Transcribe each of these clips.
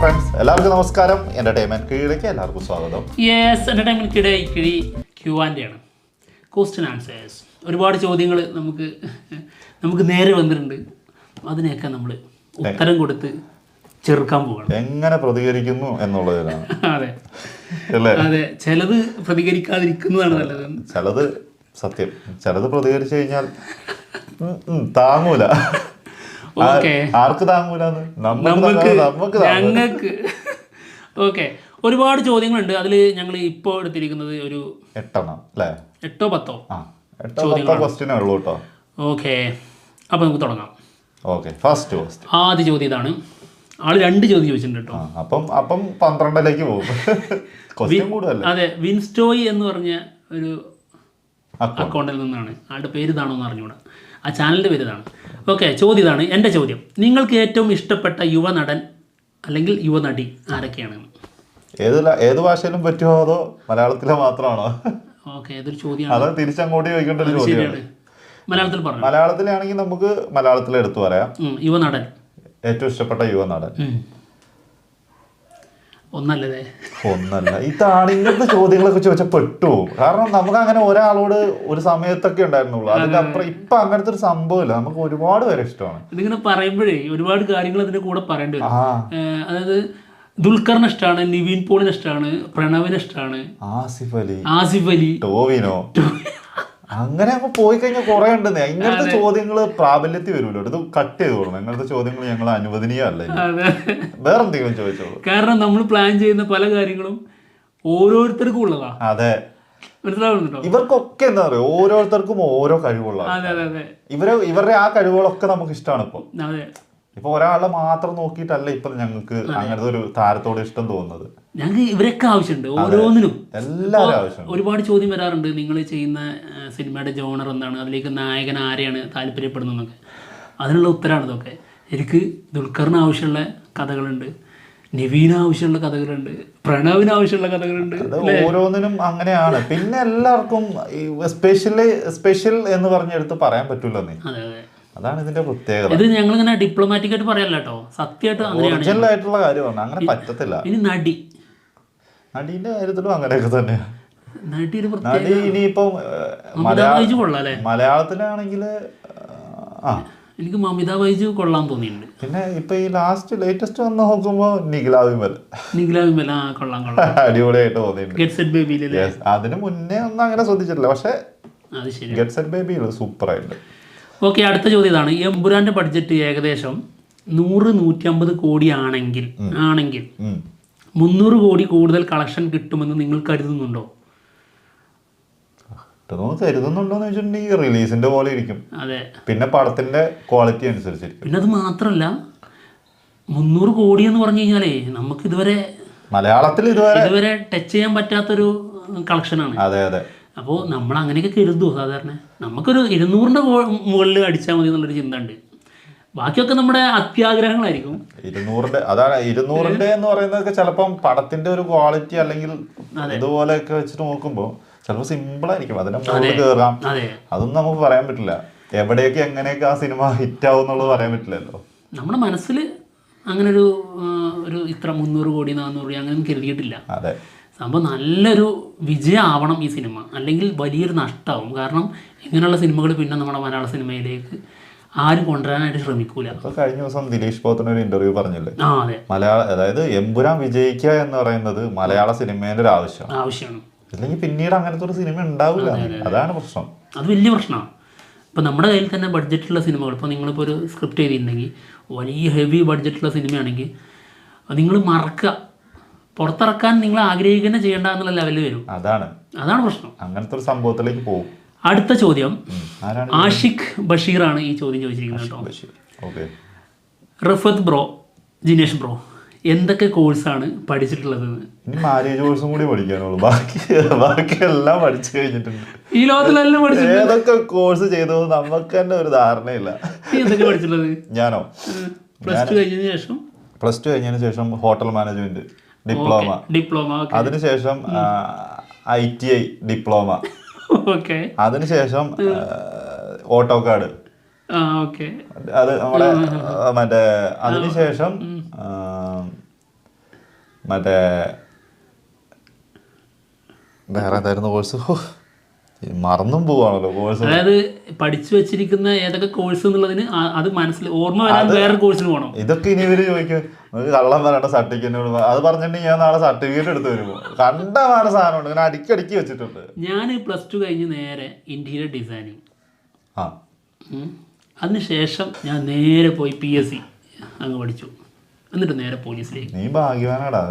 Friends എല്ലാവർക്കും നമസ്കാരം. Entertainment കീഴിലേക്ക് എല്ലാവർക്കും സ്വാഗതം. യെസ് എന്റർടൈൻമെന്റ് കിഴി ക്യൂ ആൻഡ് ആണ് ക്വസ്റ്റ്യൻ ആൻസേഴ്സ് ഒരുപാട് ചോദ്യങ്ങൾ നമുക്ക് നമുക്ക് നേരെ വന്നിട്ടുണ്ട്. അതിനെയൊക്കെ നമ്മൾ ഉത്തരം കൊടുത്ത് ചെറുക്കാൻ പോകണം. എങ്ങനെ പ്രതികരിക്കുന്നു എന്നുള്ളതിനാണ്. അതെ. അതെ. ചിലത് പ്രതികരിക്കാതിരിക്കുന്നതാണ് നല്ലത്. ചിലത് സത്യം. ചിലത് പ്രതികരിച്ചു കഴിഞ്ഞാൽ താങ്ങൂല. ആർക്ക് താങ്ങൂലെന്ന്? നമുക്ക് നമുക്ക് ഞങ്ങൾക്ക്. ഓക്കെ. ഒരുപാട് ചോദ്യങ്ങളുണ്ട്. അതിൽ ഞങ്ങൾ ഇപ്പോ എടുത്തിരിക്കുന്നത് ഒരു എട്ടെണ്ണം അല്ലേ? എട്ടോ പത്തോ ഉള്ളൂ കേട്ടോ. ഓക്കെ. അപ്പോൾ നമുക്ക് തുടങ്ങാം. ഓക്കെ ഫസ്റ്റ് ഫസ്റ്റ് ആദ്യ ചോദ്യം ഇതാണ്. ആൾ രണ്ട് ചോദ്യം ചോദിച്ചിട്ടുണ്ട് കേട്ടോ. അപ്പം അപ്പം പന്ത്രണ്ടിലേക്ക് പോകും. അതെ വിൻസ്റ്റോയി എന്ന് പറഞ്ഞ ഒരു അക്കൗണ്ടിൽ നിന്നാണ്. ആളുടെ പേര് ഇതാണോ എന്ന് അറിഞ്ഞൂടാ ആ ചാനലിന്റെ പേര് ഇതാണ്. ഓക്കെ ചോദ്യം ഇതാണ്. എന്റെ ചോദ്യം. നിങ്ങൾക്ക് ഏറ്റവും ഇഷ്ടപ്പെട്ട യുവനടൻ അല്ലെങ്കിൽ യുവനടി ആരൊക്കെയാണ്? ഏത് ഏത് ഭാഷയിലും പറ്റുമോ അതോ മലയാളത്തിലെ മാത്രമാണോ? ഓക്കെ ഇതൊരു ചോദ്യമാണ്? അത് തിരിച്ചങ്ങോട്ട് ചോദിക്കേണ്ട ഒരു ചോദ്യമാണ്. മലയാളത്തിൽ പറഞ്ഞു. മലയാളത്തിലാണെങ്കിൽ നമുക്ക് മലയാളത്തിൽ എടുത്തു പറയാം യുവനടൻ. ഏറ്റവും ഇഷ്ടപ്പെട്ട യുവനടൻ. ഒന്നല്ലേ ഒന്നല്ല. ഇതാണ് ഇങ്ങനത്തെ ചോദ്യങ്ങളൊക്കെ ചോദിച്ചാൽ പെട്ടു. കാരണം നമുക്ക് അങ്ങനെ ഒരാളോട് ഒരു സമയത്തൊക്കെ ഉണ്ടായിരുന്നുള്ളൂ. അതിന്റെ അപ്പുറം ഇപ്പൊ അങ്ങനത്തെ ഒരു സംഭവമില്ല. നമുക്ക് ഒരുപാട് പേരെ ഇഷ്ടമാണ്. ഇതിങ്ങനെ പറയുമ്പോഴേ ഒരുപാട് കാര്യങ്ങൾ അതിന്റെ കൂടെ പറയേണ്ടി വരും. അതായത് ദുൽഖറിന് ഇഷ്ടമാണ് നിവീൻ പോളിന് ഇഷ്ടമാണ് പ്രണവിന് ഇഷ്ടമാണ്. ആസിഫ് അലി. ആസിഫ് അലി. ടോവിനോ. അങ്ങനെ അങ്ങ് പോയി കഴിഞ്ഞാൽ കുറെ ഉണ്ടെന്നേ. ഇങ്ങനത്തെ ചോദ്യങ്ങൾ പ്രാബല്യത്തിൽ വരുമല്ലോ. ഇത് കട്ട് ചെയ്ത് കൊടുക്കണം. ഇങ്ങനത്തെ ചോദ്യങ്ങൾ ഞങ്ങൾ അനുവദനീയമല്ല വേറെ എന്തെങ്കിലും ചോദിച്ചോളൂ. കാരണം നമ്മൾ പ്ലാൻ ചെയ്യുന്ന പല കാര്യങ്ങളും ഓരോരുത്തർക്കും ഉള്ളതാ. അതെ. ഇവർക്കൊക്കെ എന്താ പറയുക ഓരോരുത്തർക്കും ഓരോ കഴിവുള്ള ഇവരെ ഇവരുടെ ആ കഴിവുകളൊക്കെ നമുക്ക് ഇഷ്ടമാണ് ഇപ്പൊ. ഇപ്പൊ ഒരാളെ മാത്രം നോക്കിയിട്ടല്ല ഇപ്പൊ ഞങ്ങൾക്ക് അങ്ങനത്തെ ഒരു താരത്തോട് ഇഷ്ടം തോന്നുന്നത്. ഞങ്ങൾക്ക് ഇവരൊക്കെ ആവശ്യമുണ്ട് ഓരോന്നിനും. എല്ലാവരും ആവശ്യമുണ്ട്. ഒരുപാട് ചോദ്യം വരാറുണ്ട് നിങ്ങൾ ചെയ്യുന്ന സിനിമയുടെ ജോണർ എന്താണ് അതിലേക്ക് നായകൻ ആരെയാണ് താല്പര്യപ്പെടുന്നതെന്നൊക്കെ. അതിനുള്ള ഉത്തരമാണ് ഇതൊക്കെ. എനിക്ക് ദുൽഖറിന് ആവശ്യമുള്ള കഥകളുണ്ട് നവീന് ആവശ്യമുള്ള കഥകളുണ്ട് പ്രണവിന് ആവശ്യമുള്ള കഥകളുണ്ട് ഓരോന്നിനും അങ്ങനെയാണ്. പിന്നെ എല്ലാവർക്കും സ്പെഷ്യൽ സ്പെഷ്യൽ എന്ന് പറഞ്ഞെടുത്ത് പറയാൻ പറ്റൂല നീ? അതെ അതെ. അതാണ് ഇതിന്റെ പ്രത്യേകത. ഇത് ഞങ്ങൾ ഇങ്ങനെ ഡിപ്ലോമാറ്റിക് ആയിട്ട് പറയല്ല കേട്ടോ സത്യമായിട്ട് അങ്ങനെയാണ് ഒറിജിനൽ ആയിട്ടുള്ള കാര്യമാണ്. അങ്ങനെ പറ്റത്തില്ല. ഇനി നടി. നടീന്റെ കാര്യത്തിലും അങ്ങനെയൊക്കെ തന്നെ നടി ഇനിയിപ്പം മലയാളത്തിലാണെങ്കിൽ ആ. എനിക്ക് മമിത ബൈജു കൊള്ളാൻ തോന്നിയിട്ടുണ്ട്. പിന്നെ ഇപ്പൊ ഈ ലാസ്റ്റ് ലേറ്റസ്റ്റ് വന്ന് നോക്കുമ്പോ നിഖില വിമൽ. നിഖില വിമല ആ കൊള്ളാം കൊള്ളാം. അടിപൊളിയായിട്ട് തോന്നിയിട്ടുണ്ട്. അതിന് മുന്നേ ഒന്നും അങ്ങനെ ശ്രദ്ധിച്ചിട്ടില്ല. പക്ഷെ അത് ശരി ഗെറ്റ് സെറ്റ് ബേബി സൂപ്പർ ആയിട്ട് ഓക്കെ അടുത്ത ചോദ്യം ഇതാണ്. എമ്പുരാന്റെ ബഡ്ജറ്റ് ഏകദേശം നൂറ് നൂറ്റമ്പത് കോടി ആണെങ്കിൽ ആണെങ്കിൽ. മുന്നൂറ് കോടി കൂടുതൽ കളക്ഷൻ കിട്ടുമെന്ന് നിങ്ങൾ കരുതുന്നുണ്ടോ? കിട്ടുന്നു കരുതുന്നുണ്ടോന്ന് വെച്ചിട്ടുണ്ടെങ്കിൽ റിലീസിന്റെ പോലെ ഇരിക്കും. അതെ. പിന്നെ പടത്തിന്റെ ക്വാളിറ്റി അനുസരിച്ചിരിക്കും. പിന്നെ അത് മാത്രല്ല മുന്നൂറ് കോടി എന്ന് പറഞ്ഞു കഴിഞ്ഞാലേ നമുക്ക് ഇതുവരെ മലയാളത്തിൽ ഇതുവരെ ഇതുവരെ ടച്ച് ചെയ്യാൻ പറ്റാത്തൊരു കളക്ഷനാണ് അതെ അതെ. അപ്പോൾ നമ്മൾ അങ്ങനെയൊക്കെ കരുതുമോ സാധാരണ. നമുക്കൊരു ഇരുന്നൂറിന്റെ മുകളിൽ അടിച്ചാൽ മതി എന്നുള്ളൊരു ചിന്ത ഉണ്ട്. ബാക്കിയൊക്കെ നമ്മുടെ അത്യാഗ്രഹങ്ങളായിരിക്കും. ഇരുന്നൂറിന്റെ അതാണ് ഇരുന്നൂറിന്റെ എന്ന് പറയുന്നതൊക്കെ ചിലപ്പം പടത്തിന്റെ ഒരു ക്വാളിറ്റി അല്ലെങ്കിൽ ഇതുപോലെയൊക്കെ വെച്ചിട്ട് നോക്കുമ്പോൾ ചിലപ്പോൾ സിമ്പിൾ ആയിരിക്കും. അതിനെ മുകളിൽ കയറാം അതൊന്നും നമുക്ക് പറയാൻ പറ്റില്ല. എവിടെയൊക്കെ എങ്ങനെയൊക്കെ ആ സിനിമ ഹിറ്റ് ആവും എന്നുള്ളത് പറയാൻ പറ്റില്ലല്ലോ. നമ്മുടെ മനസ്സിൽ അങ്ങനെ ഒരു ഒരു ഇത്ര മുന്നൂറ് കോടി നാന്നൂറ് കോടി അങ്ങനെയൊന്നും കരുതിയിട്ടില്ല. അതെ. സംഭവം നല്ലൊരു വിജയമാവണം ഈ സിനിമ. അല്ലെങ്കിൽ വലിയൊരു നഷ്ടമാവും കാരണം ഇങ്ങനെയുള്ള സിനിമകൾ പിന്നെ നമ്മുടെ മലയാള സിനിമയിലേക്ക് ആരും കൊണ്ടുവരാനായിട്ട് ശ്രമിക്കൂല. ഇപ്പൊ കഴിഞ്ഞ ദിവസം ദിലീഷ് പോത്തിന് ഒരു ഇന്റർവ്യൂ പറഞ്ഞില്ലേ മലയാള അതായത് എമ്പുരാൻ വിജയിക്കുക എന്ന് പറയുന്നത് മലയാള സിനിമയുടെ ഒരു ആവശ്യം ആവശ്യമാണ്. അല്ലെങ്കിൽ പിന്നീട് അങ്ങനത്തെ ഒരു സിനിമ ഉണ്ടാവില്ല. അതാണ് പ്രശ്നം. അത് വലിയ പ്രശ്നമാണ്. ഇപ്പൊ നമ്മുടെ കയ്യിൽ തന്നെ ബഡ്ജറ്റുള്ള സിനിമകൾ ഇപ്പോൾ നിങ്ങളിപ്പോൾ ഒരു സ്ക്രിപ്റ്റ് ചെയ്തിട്ടുണ്ടെങ്കിൽ വലിയ ഹെവി ബഡ്ജറ്റുള്ള സിനിമയാണെങ്കിൽ നിങ്ങൾ മറക്കുക. പുറത്തിറക്കാൻ നിങ്ങൾ ആഗ്രഹിക്കുന്ന ചെയ്യേണ്ട എന്നുള്ള ലെവലിൽ വരും. അതാണ്. അതാണ് പ്രശ്നം. അങ്ങനത്തെ ഒരു സംഭവത്തിലേക്ക് പോകും. അടുത്ത ചോദ്യം. ആഷിഖ് ബഷീർ ആണ് ബഷീറാണ് ഈ ചോദ്യം ചോദിച്ചിരിക്കുന്നത് കേട്ടോ. റഫത്ത് ബ്രോ ജിനേഷ് ബ്രോ എന്തൊക്കെ കോഴ്സാണ് പഠിച്ചിട്ടുള്ളത് മാരേജ് കോഴ്സും കൂടി പഠിക്കാനുള്ളൂ. ബാക്കി ബാക്കി എല്ലാം പഠിച്ചു കഴിഞ്ഞിട്ടുണ്ട്. ഈ ലോകത്തിലെല്ലാം പഠിച്ചു ഏതൊക്കെ കോഴ്സ് ചെയ്തത് നമുക്ക് തന്നെ ഒരു ധാരണയില്ല. എന്തൊക്കെ പഠിച്ചിട്ടുള്ളത്? ഞാനോ? പ്ലസ് ടു കഴിഞ്ഞതിന് ശേഷം? പ്ലസ് ടു കഴിഞ്ഞതിന് ശേഷം ഹോട്ടൽ മാനേജ്മെന്റ് ഡിപ്ലോമ. ഡിപ്ലോമ അതിനുശേഷം I T I diploma. Okay അതിനുശേഷം ഓട്ടോ കാർഡ്. അത് നമ്മുടെ മറ്റേ അതിനുശേഷം മറ്റേ വേറെ എന്തായിരുന്നു കോഴ്സ്? മറന്നും പോവാണല്ലോ കോഴ്സ് അതായത് പഠിച്ചു വെച്ചിരിക്കുന്ന ഏതൊക്കെ കോഴ്സ് എന്നുള്ളതിന് അത് മനസ്സിൽ ഓർമ്മ വരാൻ വേറെ കോഴ്സിന് പോകണം ഇതൊക്കെ ഇനി ഇവർ ചോദിക്കും നമുക്ക് കള്ളം പറയണ്ട സർട്ടിഫിക്കറ്റ് അത് പറഞ്ഞിട്ടുണ്ടെങ്കിൽ ഞാൻ നാളെ സർട്ടിഫിക്കറ്റ് എടുത്ത് വരുമോ കണ്ടമാണ് സാധനമുണ്ട്. ഞാൻ അടിക്കടിക്ക് വെച്ചിട്ടുണ്ട്. ഞാൻ പ്ലസ് ടു കഴിഞ്ഞ് നേരെ ഇന്റീരിയർ ഡിസൈനിങ് ആ. അതിനുശേഷം ഞാൻ നേരെ പോയി പി എസ് സി അങ്ങ് പഠിച്ചു. എന്നിട്ട് നേരെ പോലീസിലേക്ക്. നീ ഭാഗ്യവാനാടാ.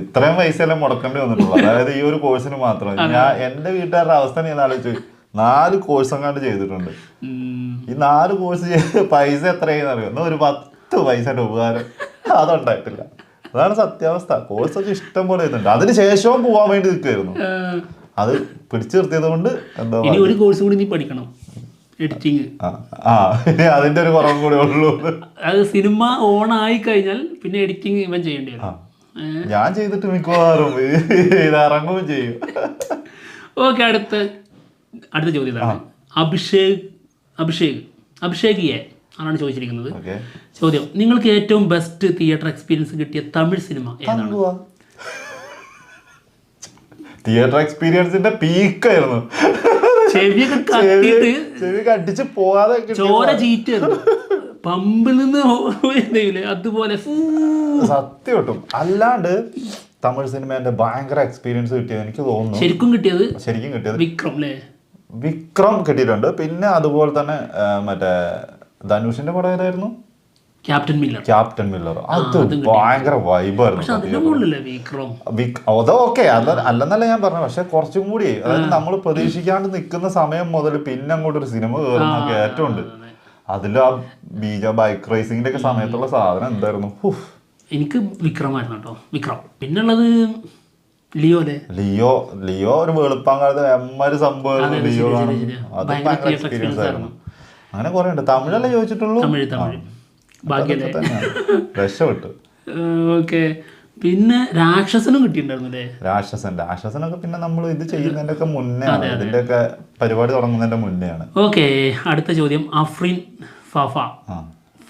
ഇത്രയും പൈസ എല്ലാം മുടക്കേണ്ടി വന്നിട്ടുള്ളൂ. അതായത് ഈ ഒരു കോഴ്സിന് മാത്രം. ഞാൻ എന്റെ വീട്ടുകാരുടെ അവസ്ഥ നീ ആലോചിച്ചു നാല് കോഴ്സ് അങ്ങാണ്ട് ചെയ്തിട്ടുണ്ട്. ഈ നാല് കോഴ്സ് ചെയ്ത് പൈസ എത്രയെന്ന് അറിയോ? എന്നാ ഒരു പത്ത് പൈസയുടെ ഉപകാരം. അതുണ്ടായിട്ടില്ല. അതാണ് സത്യാവസ്ഥ. കോഴ്സ് ഒക്കെ ഇഷ്ടം പോലെ ചെയ്തിട്ടുണ്ട്. അതിന് ശേഷവും പോവാൻ വേണ്ടി നിൽക്കുമായിരുന്നു അത് പിടിച്ചു നിർത്തിയത് കൊണ്ട് എന്താ ഒരു കോഴ്സ് കൂടി നീ പഠിക്കണം. എഡിറ്റിങ് ആ അതിന്റെ ഒരു കുറവ് കൂടെ ഉള്ളൂ. അത് സിനിമ ഓൺ ആയി കഴിഞ്ഞാൽ പിന്നെ എഡിറ്റിംഗ് ഇവൻ ചെയ്യേണ്ടി വരും. ഞാൻ ചെയ്തിട്ട് മിക്കവാറും ഇത് ഇറങ്ങുകയും ചെയ്യും. ഓക്കെ അടുത്ത അടുത്ത ചോദ്യം അഭിഷേക് അഭിഷേക് അഭിഷേക് എ ആണാണ് ചോദിച്ചിരിക്കുന്നത്? ചോദ്യം നിങ്ങൾക്ക് ഏറ്റവും ബെസ്റ്റ് തിയേറ്റർ എക്സ്പീരിയൻസ് കിട്ടിയ തമിഴ് സിനിമ ഏതാണ്? തിയേറ്റർ എക്സ്പീരിയൻസിന്റെ പീക്കായിരുന്നു ചെവിയൊക്കെ കത്തിയിട്ട് ചെവി കടിച്ച് പോവാതെ ചോര ചീറ്റ പമ്പിൽ നിന്ന് അതുപോലെ. സത്യം കിട്ടും. അല്ലാണ്ട് തമിഴ് സിനിമേന്റെ ഭയങ്കര എക്സ്പീരിയൻസ് കിട്ടിയത് എനിക്ക് തോന്നുന്നു. ശരിക്കും കിട്ടിയത് ശരിക്കും കിട്ടിയത് വിക്രം അല്ലേ വിക്രം കിട്ടിയിട്ടുണ്ട്. പിന്നെ അതുപോലെ തന്നെ മറ്റേ ധനുഷിന്റെ പടം ഏതായിരുന്നു? ക്യാപ്റ്റൻ മില്ലർ ക്യാപ്റ്റൻ മില്ലർ അത് ഭയങ്കര വൈബായിരുന്നു പക്ഷെ അതിന്റെ മുകളിലല്ലേ വിക്രം? വിക്- അത് ഓക്കെ അല്ലെന്നല്ല ഞാൻ പറഞ്ഞു പക്ഷെ കുറച്ചും കൂടി അതായത് നമ്മൾ പ്രതീക്ഷിക്കാണ്ട് നിൽക്കുന്ന സമയം മുതൽ പിന്നെ അങ്ങോട്ട് ഒരു സിനിമ കയറുന്ന കയറ്റമുണ്ട് അതിൽ ആ ബീജ ബൈക്ക് റേസിംഗിന്റെ ഒക്കെ സമയത്തുള്ള സാധനം എന്തായിരുന്നു. എനിക്ക് വിക്രമായിരുന്നു കേട്ടോ. വിക്രം. പിന്നുള്ളത് ലിയോ ലിയോ ലിയോ ഒരു വെളുപ്പാങ്കാലത്ത് എമ്മൊരു സംഭവം ലിയോ ആണ് അത് ഭയങ്കര എക്സ്പീരിയൻസ് ആയിരുന്നു. അങ്ങനെ കുറെ ഉണ്ട്. തമിഴല്ലേ ചോദിച്ചിട്ടുള്ളൂ? തമിഴ് തമിഴ്. ഭാഗ്യല്ലേ? അതൊക്കെ തന്നെയാണ്. രക്ഷപ്പെട്ടു. ഓക്കെ. പിന്നെ രാക്ഷസനും കിട്ടിയിട്ടുണ്ടായിരുന്നു രാക്ഷസൻ രാക്ഷസനൊക്കെ പിന്നെ നമ്മൾ ഇത് ചെയ്യുന്നതിന്റെ ഒക്കെ മുന്നേ ഇതിന്റെ ഒക്കെ പരിപാടി തുടങ്ങുന്നതിന്റെ മുന്നെയാണ്. ഓക്കെ അടുത്ത ചോദ്യം. അഫ്രീൻ ഫഫ.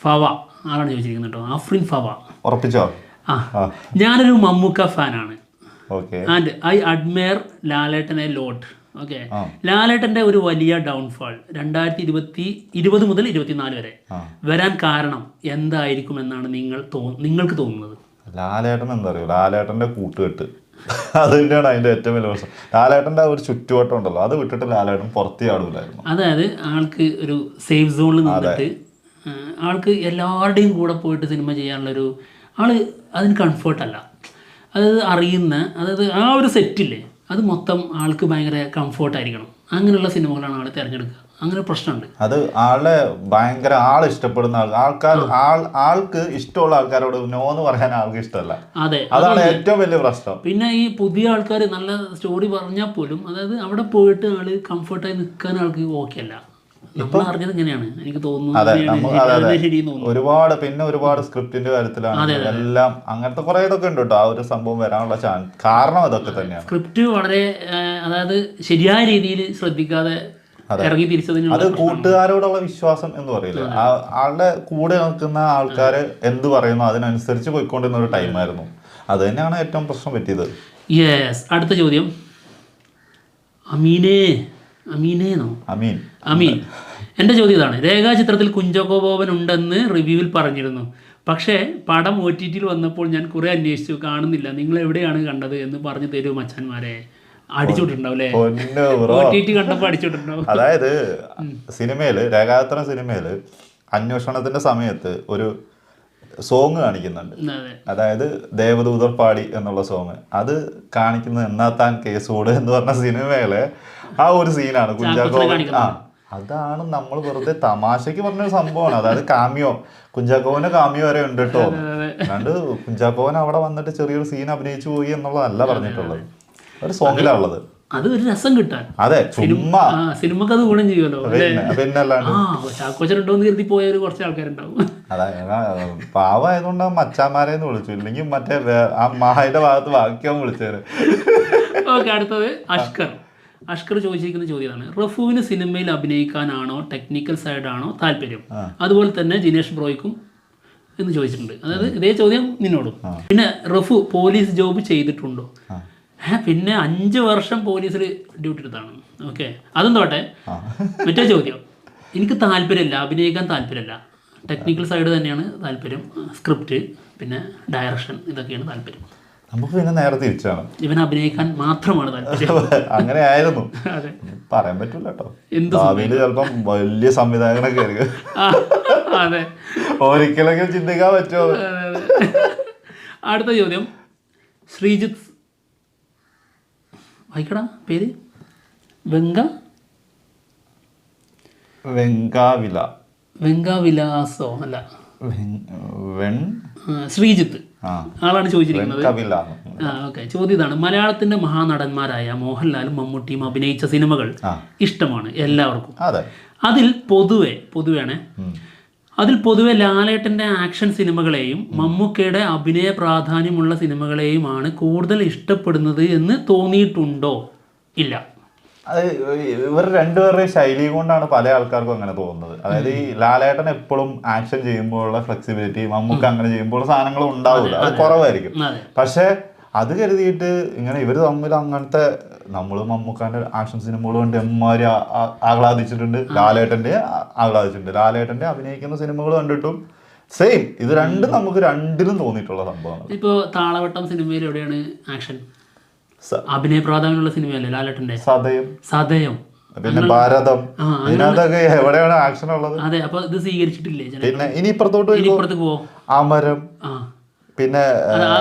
ഫവ. ആളാണ് ചോദിച്ചിരിക്കുന്നത് കേട്ടോ അഫ്രീൻ ഫവ. ഉറപ്പിച്ചോ? ആ. ഞാനൊരു മമ്മൂക്ക ഫാനാണ്. ഓക്കെ. ആൻഡ് ഐ അഡ്മയർ ലാലേട്ടനെ ലോട്ട്. ഓക്കെ ലാലേട്ടന്റെ ഒരു വലിയ ഡൗൺഫാൾ രണ്ടായിരത്തി ഇരുപത്തി ഇരുപത് മുതൽ ഇരുപത്തിനാല് വരെ. വരാൻ കാരണം എന്തായിരിക്കും എന്നാണ് നിങ്ങൾ നിങ്ങൾക്ക് തോന്നുന്നത്? ലാലേട്ടൻ എന്താ പറയുക ലാലേട്ടന്റെ കൂട്ടുകെട്ട്. അത് തന്നെയാണ് അതിന്റെ ഏറ്റവും വലിയ പ്രശ്നം. ലാലേട്ടന്റെ ഒരു ചുറ്റുവട്ടം ഉണ്ടല്ലോ അത് വിട്ടിട്ട് ലാലേട്ടൻ പുറത്തേ ആടൂലായിരുന്നു അതായത് ആൾക്ക് ഒരു സേഫ് സോണിൽ നിന്നിട്ട് ആൾക്ക് എല്ലാവരുടെയും കൂടെ പോയിട്ട് സിനിമ ചെയ്യാനുള്ളൊരു ആൾ അതിന് കംഫർട്ടല്ല അതായത് അറിയുന്ന അതായത് ആ ഒരു സെറ്റില്ലേ അത് മൊത്തം ആൾക്ക് ഭയങ്കര കംഫർട്ടായിരിക്കണം. അങ്ങനെയുള്ള സിനിമകളാണ് ആൾ തിരഞ്ഞെടുക്കുക. അങ്ങനെ പ്രശ്നമുണ്ട്. അത് ആളെ ഭയങ്കര ആൾ ഇഷ്ടപ്പെടുന്ന ആൾ ആൾക്കാർ ആൾ ആൾക്ക് ഇഷ്ടമുള്ള ആൾക്കാരോട് നോ എന്ന് പറയാൻ ആൾക്ക് ഇഷ്ടമല്ല. അതെ അതാണ് ഏറ്റവും വലിയ പ്രശ്നം. പിന്നെ ഈ പുതിയ ആൾക്കാർ നല്ല സ്റ്റോറി പറഞ്ഞാൽ പോലും അതായത് അവിടെ പോയിട്ട് ആൾ കംഫർട്ടായി നിൽക്കാൻ ആൾക്ക് ഓക്കെ അല്ല എനിക്ക് തോന്നുന്നു ഒരുപാട് പിന്നെ ഒരുപാട് സ്ക്രിപ്റ്റിന്റെ കാര്യത്തിലാണ് എല്ലാം അങ്ങനത്തെ കുറെ ഇതൊക്കെ ഉണ്ട് കേട്ടോ ആ ഒരു സംഭവം വരാനുള്ള ചാൻസ് കാരണം ഇതൊക്കെ തന്നെയാണ്. സ്ക്രിപ്റ്റ് വളരെ അതായത് ശരിയായ രീതിയിൽ ശ്രദ്ധിക്കാതെ ഇറങ്ങി അത് കൂട്ടുകാരോടുള്ള വിശ്വാസം എന്ന് പറയില്ല. ആളുടെ കൂടെ നിൽക്കുന്ന ആൾക്കാര് എന്ത് പറയുന്നു അതിനനുസരിച്ച് പോയിക്കൊണ്ടിരുന്ന ഒരു ടൈമായിരുന്നു അത് തന്നെയാണ് ഏറ്റവും പ്രശ്നം പറ്റിയത്. യെസ് അടുത്ത ചോദ്യം. അമീനേ. അമീനേന്നോ? അമീൻ. അമീൻ. എന്റെ ചോദ്യം ഇതാണ്. രേഖാചിത്രത്തിൽ കുഞ്ചോക്കോ ബോബൻ ഉണ്ടെന്ന് റിവ്യൂവിൽ പറഞ്ഞിരുന്നു. പക്ഷേ പടം ഒ ടി ടിയിൽ വന്നപ്പോൾ ഞാൻ കുറേ അന്വേഷിച്ചു. കാണുന്നില്ല. നിങ്ങൾ എവിടെയാണ് കണ്ടത് എന്ന് പറഞ്ഞു തരൂ മച്ചാന്മാരെ. അടിച്ചിട്ടുണ്ടാവും അല്ലേ പൊന്നു ഒ ടി ടി കണ്ടപ്പോൾ അതായത് സിനിമയിൽ രേഖാചിത്രം സിനിമയിൽ അന്വേഷണത്തിന്റെ സമയത്ത് ഒരു സോങ് കാണിക്കുന്നുണ്ട്. അതായത് ദേവദൂതർ പാടി എന്നുള്ള സോങ്. അത് കാണിക്കുന്നത് എന്നാ താൻ കേസോട് എന്ന് പറഞ്ഞ സിനിമയിലെ ആ ഒരു സീനാണ് കുഞ്ചാക്കോ ആ. അതാണ് നമ്മൾ വെറുതെ തമാശക്ക് പറഞ്ഞൊരു സംഭവമാണ്. അതായത് കാമിയോ. കുഞ്ചാക്കോവന് കാമിയോ വരെ ഉണ്ട് കേട്ടോ അല്ലാണ്ട് കുഞ്ചാക്കോവൻ അവിടെ വന്നിട്ട് ചെറിയൊരു സീൻ അഭിനയിച്ചു പോയി എന്നുള്ളതല്ല പറഞ്ഞിട്ടുള്ളത്. ഒരു സോങ്ങിലാണുള്ളത്. അത് ഒരു രസം കിട്ടാൻ. അതെ ചുമ്മാ. സിനിമക്ക് അത് ഗുണം ചെയ്യുമല്ലോ. എന്ന് കരുതി പോയ ഒരു കുറച്ച് ആൾക്കാരുണ്ടാവും. പാവായതുകൊണ്ട് ആ മച്ചാമാരെ വിളിച്ചു. ഇല്ലെങ്കിൽ മറ്റേ ആ മഹായുടെ ഭാഗത്ത് വാക്യം വിളിച്ചേര് ഓക്കെ അടുത്തത് അഷ്കർ. അഷ്കർ ചോദിച്ചിരിക്കുന്ന ചോദ്യമാണ് റഫുവിന് സിനിമയിൽ അഭിനയിക്കാനാണോ ടെക്നിക്കൽ സൈഡാണോ താല്പര്യം? അതുപോലെ തന്നെ ജിനേഷ് ബ്രോയ്ക്കും എന്ന് ചോദിച്ചിട്ടുണ്ട്. അതായത് ഇതേ ചോദ്യം നിന്നോടും. പിന്നെ റഫു പോലീസ് ജോബ് ചെയ്തിട്ടുണ്ടോ? പിന്നെ അഞ്ച് വർഷം പോലീസിൽ ഡ്യൂട്ടി എടുത്താണ്. ഓക്കെ. അതും തോട്ടെ മറ്റേ ചോദ്യം. എനിക്ക് താല്പര്യമില്ല അഭിനയിക്കാൻ താല്പര്യമില്ല. ടെക്നിക്കൽ സൈഡ് തന്നെയാണ് താല്പര്യം സ്ക്രിപ്റ്റ് പിന്നെ ഡയറക്ഷൻ ഇതൊക്കെയാണ് താല്പര്യം. നമുക്ക് പിന്നെ നേരെ തിരിച്ചാണ് ഇവൻ അഭിനയിക്കാൻ മാത്രമാണ് അങ്ങനെ ആയിരുന്നു പറയാൻ പറ്റൂല കേട്ടോ. ഭാവിയിൽ ചിലപ്പം വലിയ സംവിധായകനൊക്കെ ആയിരിക്കും. അതെ. ഒരിക്കലെങ്കിലും ചിന്തിക്കാൻ പറ്റുമോ. അടുത്ത ചോദ്യം. ശ്രീജിത്ത് വായിക്കടാ പേര്. വെങ്ക? വെങ്കാവില. വെങ്കാവിലാസോ? അല്ല. ശ്രീജിത്ത്. ആളാണ് ചോദിച്ചിരിക്കുന്നത്. ആ ഓക്കെ. ചോദ്യം ഇതാണ് മലയാളത്തിന്റെ മഹാനടന്മാരായ മോഹൻലാലും മമ്മൂട്ടിയും അഭിനയിച്ച സിനിമകൾ ഇഷ്ടമാണ് എല്ലാവർക്കും. അതെ. അതിൽ പൊതുവെ പൊതുവേണേ അതിൽ പൊതുവെ ലാലേട്ടന്റെ ആക്ഷൻ സിനിമകളെയും മമ്മൂക്കയുടെ അഭിനയ പ്രാധാന്യമുള്ള സിനിമകളെയുമാണ് കൂടുതൽ ഇഷ്ടപ്പെടുന്നത് എന്ന് തോന്നിയിട്ടുണ്ടോ? ഇല്ല. അത് ഇവർ രണ്ടുപേരുടെയും ശൈലി കൊണ്ടാണ് പല ആൾക്കാർക്കും അങ്ങനെ തോന്നുന്നത്. അതായത് ഈ ലാലേട്ടൻ എപ്പോഴും ആക്ഷൻ ചെയ്യുമ്പോഴുള്ള ഫ്ലെക്സിബിലിറ്റി മമ്മൂക്ക അങ്ങനെ ചെയ്യുമ്പോൾ സാധനങ്ങളും ഉണ്ടാവില്ല അത് കുറവായിരിക്കും. പക്ഷെ അത് കരുതിയിട്ട് ഇങ്ങനെ ഇവർ തമ്മിൽ അങ്ങനത്തെ നമ്മൾ മമ്മൂക്കാന്റെ ആക്ഷൻ സിനിമകൾ കണ്ട് എമ്മാരി ആഹ്ലാദിച്ചിട്ടുണ്ട്. ലാലേട്ടന്റെ ആഹ്ലാദിച്ചിട്ടുണ്ട്. ലാലേട്ടന്റെ അഭിനയിക്കുന്ന സിനിമകൾ കണ്ടിട്ടും സെയിം ഇത് രണ്ടും നമുക്ക് രണ്ടിലും തോന്നിയിട്ടുള്ള സംഭവമാണ് ഇപ്പോ താളവട്ടം സിനിമയിൽ എവിടെയാണ് ആക്ഷൻ അഭിനയ പ്രാധാന്യമുള്ള സിനിമയല്ലേ ലാലേട്ടന്റെ സതയം. സതയം. പിന്നെ ഭാരതം. ഇതിനകത്തൊക്കെ എവിടെയാണ് ആക്ഷൻ ഉള്ളത്? അതെ അപ്പൊ ഇത് സ്വീകരിച്ചിട്ടില്ലേ പിന്നെ ഇനി ഇപ്പുറത്തോട്ട് പോവോ? അമരം. പിന്നെ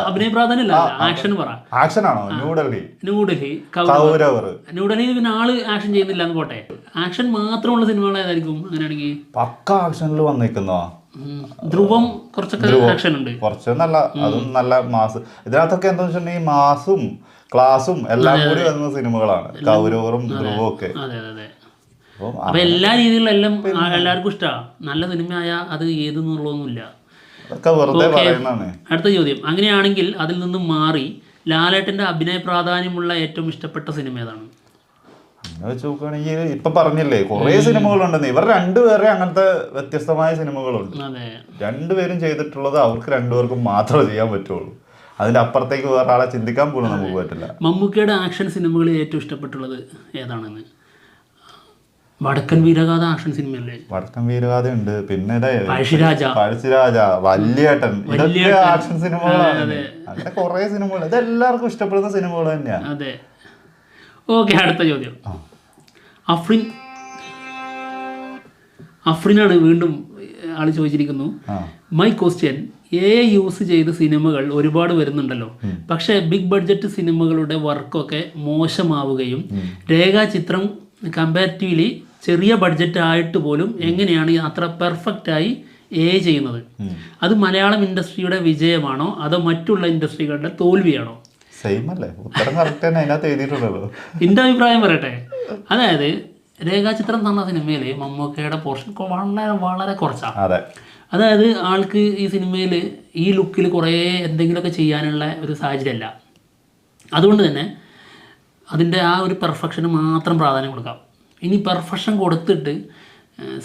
അഭിനയ പ്രാധാന്യമല്ല ആക്ഷൻ പറ. ആക്ഷൻ ആണോ? ന്യൂഡൽഹി. ന്യൂഡൽഹി കൗരവർ. ന്യൂഡൽഹി പിന്നെ ആൾ ആക്ഷൻ ചെയ്യുന്നില്ല എന്ന് പോട്ടെ. ആക്ഷൻ മാത്രമുള്ള സിനിമകൾ ഏതായിരിക്കും അങ്ങനെയാണെങ്കിൽ? പക്ക ആക്ഷനിൽ വന്നിരിക്കുന്നോ. ധ്രുവം കുറച്ചൊക്കെ ഉണ്ട്. കുറച്ച് നല്ല അതും നല്ല മാസ്. ഇതിനകത്തൊക്കെ എന്താ വെച്ചിട്ടുണ്ടെങ്കിൽ മാസും ക്ലാസും എല്ലാം കൂടി വരുന്ന സിനിമകളാണ്. കൗരവറും ധ്രുവവും ഒക്കെ അപ്പം എല്ലാ രീതിയിലും എല്ലാം എല്ലാവർക്കും ഇഷ്ടമാണ് നല്ല സിനിമയായ അത് ഏതെന്നുള്ളതൊന്നുമില്ല. അടുത്ത ചോദ്യം. അങ്ങനെയാണെങ്കിൽ അതിൽ നിന്നും മാറി ലാലേട്ടന്റെ അഭിനയ പ്രാധാന്യമുള്ള ഏറ്റവും ഇഷ്ടപ്പെട്ട സിനിമ ഏതാണ്? അങ്ങനെ വെച്ച് നോക്കുകയാണെങ്കിൽ ഇപ്പൊ പറഞ്ഞില്ലേ കുറെ സിനിമകളുണ്ടെന്ന്. ഇവർ രണ്ടുപേരെ അങ്ങനത്തെ വ്യത്യസ്തമായ സിനിമകളുണ്ട്. രണ്ടുപേരും ചെയ്തിട്ടുള്ളത് അവർക്ക് രണ്ടുപേർക്കും മാത്രമേ ചെയ്യാൻ പറ്റുള്ളൂ. അതിന്റെ അപ്പുറത്തേക്ക് വേറെ ആളെ ചിന്തിക്കാൻ പോലും നമുക്ക് പറ്റില്ല. മമ്മൂക്കയുടെ ആക്ഷൻ സിനിമകളിൽ ഏറ്റവും ഇഷ്ടപ്പെട്ടുള്ളത് ഏതാണെന്ന്? വടക്കൻ വീരഗാഥ ആക്ഷൻ സിനിമയല്ലേ? വടക്കൻ വീരഗാഥ ഉണ്ട്. പിന്നെ പഴശ്ശിരാജ. പഴശ്ശിരാജ വല്യേട്ടൻ. ഇതൊക്കെ ആക്ഷൻ സിനിമകളാണ്. അങ്ങനെ കുറെ സിനിമകൾ. ഇതെല്ലാവർക്കും ഇഷ്ടപ്പെടുന്ന സിനിമകൾ തന്നെയാണ് അതെ. ഓക്കെ അടുത്ത ചോദ്യം. അഫ്രിൻ. അഫ്രിനാണ് വീണ്ടും ആൾ ചോദിച്ചിരിക്കുന്നു. മൈ ക്വസ്റ്റ്യൻ എ യൂസ് ചെയ്ത സിനിമകൾ ഒരുപാട് വരുന്നുണ്ടല്ലോ. പക്ഷേ ബിഗ് ബഡ്ജറ്റ് സിനിമകളുടെ വർക്കൊക്കെ മോശമാവുകയും രേഖാചിത്രം കമ്പാരിറ്റീവ്ലി ചെറിയ ബഡ്ജറ്റ് ആയിട്ട് പോലും എങ്ങനെയാണ് അത്ര പെർഫെക്റ്റ് ആയി എ ചെയ്യുന്നത്? അത് മലയാളം ഇൻഡസ്ട്രിയുടെ വിജയമാണോ? അതോ മറ്റുള്ള ഇൻഡസ്ട്രികളുടെ തോൽവിയാണോ? സെയിം അല്ലേ? ഉത്തരം കറക്റ്റ് തന്നെ അതിനകത്ത് എഴുതിയിട്ടുണ്ടല്ലോ എന്റെ അഭിപ്രായം പറയട്ടെ? അതായത് രേഖാചിത്രം തന്ന സിനിമയിൽ മമ്മൂക്കയുടെ പോർഷൻ വളരെ വളരെ കുറച്ചാണ് അതെ. അതായത് ആൾക്ക് ഈ സിനിമയിൽ ഈ ലുക്കിൽ കുറേ എന്തെങ്കിലുമൊക്കെ ചെയ്യാനുള്ള ഒരു സാഹചര്യമല്ല. അതുകൊണ്ട് തന്നെ അതിന്റെ ആ ഒരു പെർഫെക്ഷന് മാത്രം പ്രാധാന്യം കൊടുക്കാം. ഇനി പെർഫെക്ഷൻ കൊടുത്തിട്ട്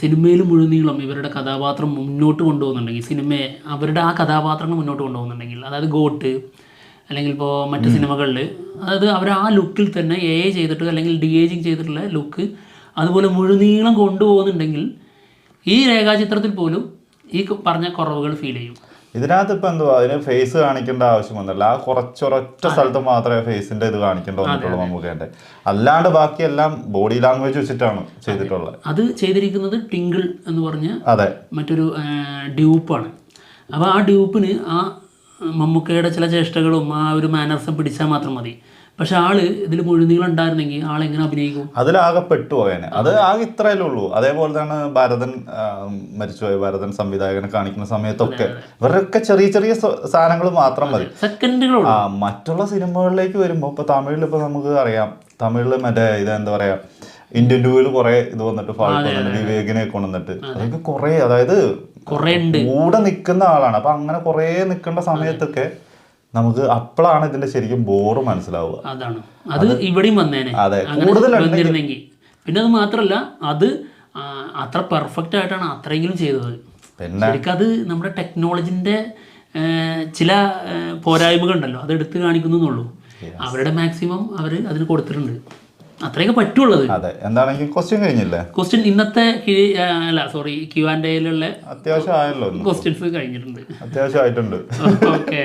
സിനിമയിൽ മുഴുനീളം ഇവരുടെ കഥാപാത്രം മുന്നോട്ട് കൊണ്ടുപോകുന്നുണ്ടെങ്കിൽ സിനിമയെ അവരുടെ ആ കഥാപാത്രങ്ങൾ മുന്നോട്ട് കൊണ്ടുപോകുന്നുണ്ടെങ്കിൽ അതായത് ഗോട്ട് അല്ലെങ്കിൽ ഇപ്പോൾ മറ്റ് സിനിമകളിൽ അതായത് അവർ ആ ലുക്കിൽ തന്നെ എ ചെയ്തിട്ട് അല്ലെങ്കിൽ ഡി ഏജിങ് ചെയ്തിട്ടുള്ള ലുക്ക് അതുപോലെ മുഴുനീളം കൊണ്ടുപോകുന്നുണ്ടെങ്കിൽ ഈ രേഖാചിത്രത്തിൽ പോലും ഈ പറഞ്ഞ കുറവുകൾ ഫീൽ ചെയ്യും. ഇതിനകത്ത് ഇപ്പൊ എന്തുവാ? അതിന് ഫേസ് കാണിക്കേണ്ട ആവശ്യം വന്നില്ല ആ കുറച്ചൊരൊറ്റ സ്ഥലത്ത് മാത്രമേ ഫേസിന്റെ ഇത് കാണിക്കേണ്ട വന്നിട്ടുള്ളൂ മമ്മൂക്കേന്റെ അല്ലാണ്ട് ബാക്കിയെല്ലാം ബോഡി ലാംഗ്വേജ് വെച്ചിട്ടാണ് ചെയ്തിട്ടുള്ളത്. അത് ചെയ്തിരിക്കുന്നത് ടിങ്കിൾ എന്ന് പറഞ്ഞ അതെ. മറ്റൊരു ഡ്യൂപ്പാണ് അപ്പോൾ ആ ഡ്യൂപ്പിന് ആ മമ്മൂക്കയുടെ ചില ചേഷ്ടകളും ആ ഒരു മാനർസം പിടിച്ചാൽ മാത്രം മതി. പക്ഷെ ആൾ ഇതിൽ മുഴുനീളം ഉണ്ടായിരുന്നെങ്കിൽ ആൾ എങ്ങനെ അഭിനയിക്കും? അതിലാകെ പെട്ടുപോയേനെ അത് ആകെ ഇത്രയല്ലേ ഉള്ളൂ. അതേപോലെ തന്നെ ഭരതൻ മരിച്ചുപോയ ഭരതൻ സംവിധായകനെ കാണിക്കുന്ന സമയത്തൊക്കെ ഇവരൊക്കെ ചെറിയ ചെറിയ സാധനങ്ങൾ മാത്രം മതി. സെക്കൻഡുകൾ ആ മറ്റുള്ള സിനിമകളിലേക്ക് വരുമ്പോൾ ഇപ്പൊ തമിഴിൽ ഇപ്പൊ നമുക്ക് അറിയാം. തമിഴിൽ മറ്റേ ഇതെന്താ എന്താ പറയാ ഇന്ത്യൻ ടൂവിൽ കുറെ ഇത് വന്നിട്ട് ഫാൾട്ട് വന്നിട്ട് വിവേകിനെ കൊണ്ടുവന്നിട്ട്. അതൊക്കെ കുറെ അതായത് കൂടെ നിൽക്കുന്ന ആളാണ്. അപ്പൊ അങ്ങനെ കുറെ നിൽക്കേണ്ട സമയത്തൊക്കെ നമുക്ക് അപ്പോഴാണ് ഇതിന്റെ ശരിക്കും ബോറ് മനസ്സിലാവുക. അതാണ്. അത് ഇവിടെയും വന്നേനെ. അതെ, കൂടുതൽ പിന്നെ അത് മാത്രല്ല അത് അത്ര പെർഫെക്റ്റ് ആയിട്ടാണ് അത്രയെങ്കിലും ചെയ്തത്. ശരിക്കും അത് നമ്മുടെ ടെക്നോളജിന്റെ ചില പോരായ്മകൾ ഉണ്ടല്ലോ അത് എടുത്ത് കാണിക്കുന്നുള്ളൂ അവരുടെ മാക്സിമം അവർ അതിന് കൊടുത്തിട്ടുണ്ട്. അത്രയൊക്കെ പറ്റുള്ളത്. അതെ എന്താണെങ്കിൽ ക്വസ്റ്റ്യൻ കഴിഞ്ഞില്ലേ? ക്വസ്റ്റ്യൻ ഇന്നത്തെ അല്ല സോറി ക്യു ആൻഡ് എയിലുള്ള അത്യാവശ്യം ആയല്ലോ. ക്വസ്റ്റ്യൻസ് കഴിഞ്ഞിട്ടുണ്ട്. അത്യാവശ്യം ആയിട്ടുണ്ട്. ഓക്കെ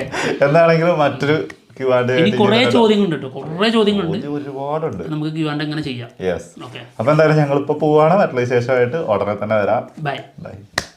എന്താണെങ്കിലും മറ്റൊരു ക്യു ആൻഡ് ഇനി കുറേ ചോദ്യങ്ങളുണ്ട് കേട്ടോ കുറേ ചോദ്യങ്ങളുണ്ട്. ഒരുപാടുണ്ട്. നമുക്ക് ക്യു ആൻഡ് എങ്ങനെ ചെയ്യാം? യെസ് ഓക്കെ അപ്പോൾ എന്തായാലും ഞങ്ങളിപ്പോ പോവാണ്. മറ്റുള്ള ശേഷമായിട്ട് ഉടനെ തന്നെ വരാം. Bye bye